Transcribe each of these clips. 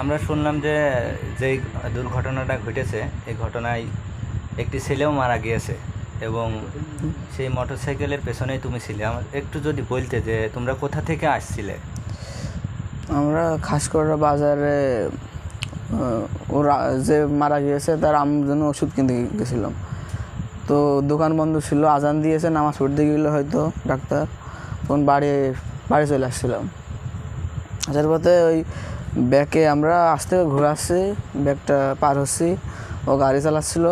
আমরা শুনলাম যে যেই দুর্ঘটনাটা ঘটেছে, এই ঘটনায় একটি ছেলেও মারা গিয়েছে এবং সেই মোটরসাইকেলের পেছনেই তুমি ছিলে। আমার একটু যদি বলতে যে তোমরা কোথা থেকে আসছিলে? আমরা খাসকড়া বাজারে ওরা যে মারা গিয়েছে তার আমার জন্য ওষুধ কিনতে গেছিলাম। তো দোকান বন্ধ ছিল, আজান দিয়েছে, নামাজ পড়তে গেলে হয়তো ডাক্তার তখন বাড়ি বাড়ি চলে আসছিলাম। আসার পথে ওই ব্যাগে আমরা আসতে ঘুরে আসছি ব্যাগটা পার হচ্ছি ও গাড়ি চালাচ্ছিল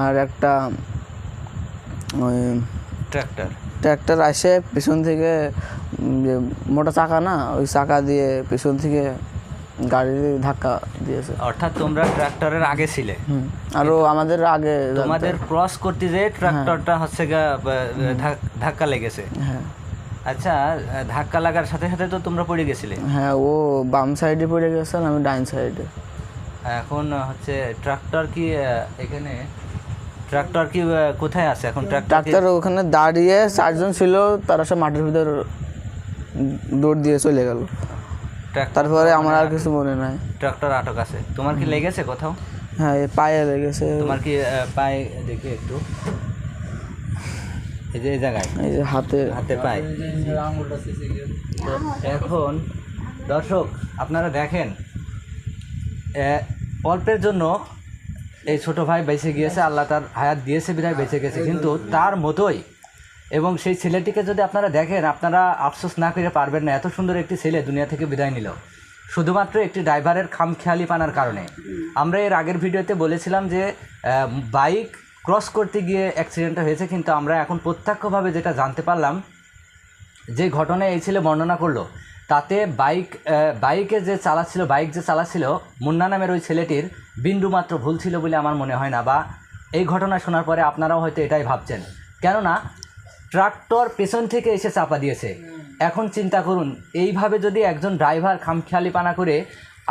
আর একটা ওই ট্র্যাক্টর। ট্র্যাক্টর আসে পিছন থেকে যে মোটা চাকা না ওই চাকা দিয়ে পিছন থেকে গাড়ি ধাক্কা দিয়েছে। অর্থাৎ তোমরা ট্র্যাক্টরের আগে ছিলে। আরও আমাদের আগে তোমাদের ক্রস করতে যে ট্রাক্টরটা হচ্ছে গা ধাক্কা লেগেছে। হ্যাঁ। আচ্ছা ধাক্কা লাগার সাথে সাথে তো তোমরা পড়ে গেছিলে। হ্যাঁ ও বাম সাইডে পড়ে গেছে আমি ডাইন সাইডে। এখন হচ্ছে ট্রাক্টর কি এখানে ট্রাক্টর কি কোথায় আছে? এখন ট্রাক্টর ওখানে দাঁড়িয়ে চারজন ছিল তারা সব মাঠের ভিতর দৌড় দিয়ে চলে গেল। তারপরে আমার আর কিছু মনে নাই। ট্রাক্টর আটক আছে। তোমার কি লেগেছে কোথাও? হ্যাঁ পায়ে লেগেছে। তোমার কি পায়ে দেখি একটু। এই যে এই জায়গায়? এই যে হাতে হাতে পায়। এখন দর্শক আপনারা দেখেন অল্পের জন্য এই ছোট ভাই বেঁচে গিয়েছে আল্লাহ তার হায়াত দিয়েছে বিধায় বেঁচে গেছে। কিন্তু তার মতোই এবং সেই ছেলেটিকে যদি আপনারা দেখেন আপনারা আফসোস না করে পারবেন না এত সুন্দর একটি ছেলে দুনিয়া থেকে বিদায় নিল। শুধুমাত্র একটি ড্রাইভারের খামখেয়ালি পানার কারণে। আমরা এর আগের ভিডিওতে বলেছিলাম যে বাইক ক্রস করতে গিয়ে অ্যাক্সিডেন্টটা হয়েছে, কিন্তু আমরা এখন প্রত্যক্ষভাবে যেটা জানতে পারলাম, যে ঘটনায় এই ছেলে বর্ণনা করল, তাতে বাইক বাইকে যে চালাচ্ছিল বাইক যে চালাচ্ছিল মুন্না নামের ওই ছেলেটির বিন্দুমাত্র ভুল ছিল বলে আমার মনে হয় না, বা এই ঘটনা শোনার পরে আপনারাও হয়তো এটাই ভাবছেন। কেননা, ট্রাক্টর পেছন থেকে এসে চাপা দিয়েছে। এখন চিন্তা করুন, এইভাবে যদি একজন ড্রাইভার খামখেয়ালিপানা করে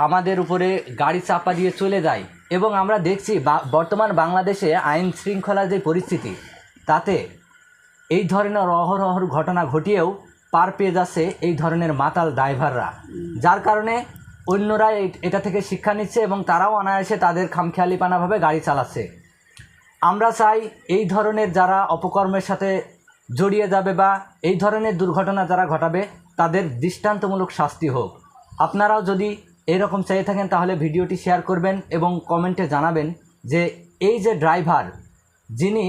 আমাদের উপরে গাড়ি চাপা দিয়ে চলে যায় এবং আমরা দেখছি বর্তমান বাংলাদেশে আইন শৃঙ্খলার যে পরিস্থিতি, তাতে এই ধরনের অহরহর ঘটনা ঘটিয়েও পার পেয়ে যাচ্ছে এই ধরনের মাতাল ড্রাইভাররা। যার কারণে অন্যরা এটা থেকে শিক্ষা নিচ্ছে এবং তারাও অনায়াসে তাদের খামখেয়ালিপানাভাবে গাড়ি চালাচ্ছে। আমরা চাই এই ধরনের যারা অপকর্মের সাথে জড়িয়ে যাবে বা এই ধরনের দুর্ঘটনা যারা ঘটাবে, তাদের দৃষ্টান্তমূলক শাস্তি হোক। আপনারাও যদি এরকম চেয়ে থাকেন তাহলে ভিডিওটি শেয়ার করবেন এবং কমেন্টে জানাবেন যে এই যে ড্রাইভার যিনি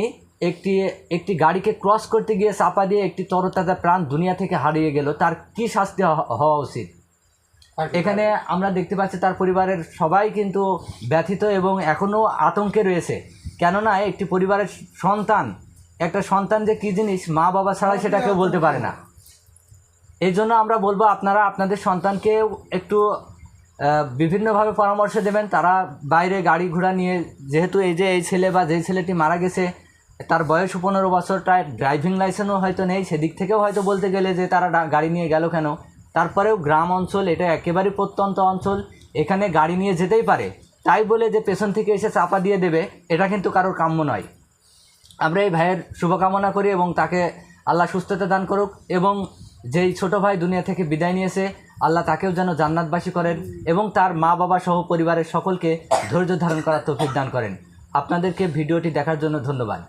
একটি একটি গাড়িকে ক্রস করতে গিয়ে চাপা দিয়ে একটি তরতাজা প্রাণ দুনিয়া থেকে হারিয়ে গেল তার কি শাস্তি হওয়া উচিত? এখানে আমরা দেখতে পাচ্ছি তার পরিবারের সবাই কিন্তু ব্যথিত এবং এখনও আতঙ্কে রয়েছে। কেননা একটি পরিবারের সন্তান একটা সন্তান যে কী জিনিস মা বাবা ছাড়া সেটা কেউ বলতে পারে না। এই জন্য আমরা বলব আপনারা আপনাদের সন্তানকেও একটু বিভিন্নভাবে পরামর্শ দেবেন। তারা বাইরে গাড়ি ঘোড়া নিয়ে, যেহেতু এই যে এই ছেলে বা যেই ছেলেটি মারা গেছে, তার বয়স পনেরো বছর, তার ড্রাইভিং লাইসেন্সও হয়তো নেই। সেদিক থেকেও হয়তো বলতে গেলে যে তারা গাড়ি নিয়ে গেল কেন? তারপরেও গ্রাম অঞ্চল, এটা একেবারে প্রত্যন্ত অঞ্চল, এখানে গাড়ি নিয়ে যেতেই পারে। তাই বলে যে পেছন থেকে এসে চাপা দিয়ে দেবে, এটা কিন্তু কারোর কাম্য নয়। আমরা এই ভাইয়ের শুভকামনা করি এবং তাকে আল্লাহ সুস্থতা দান করুক এবং যেই ছোট ভাই দুনিয়া থেকে বিদায় নিয়েছে আল্লাহ তাকেও যেন জান্নাতবাসী করেন এবং তার মা, বাবা সহ পরিবারের সকলকে ধৈর্য ধারণ করার তৌফিক দান করেন। আপনাদেরকে ভিডিওটি দেখার জন্য ধন্যবাদ।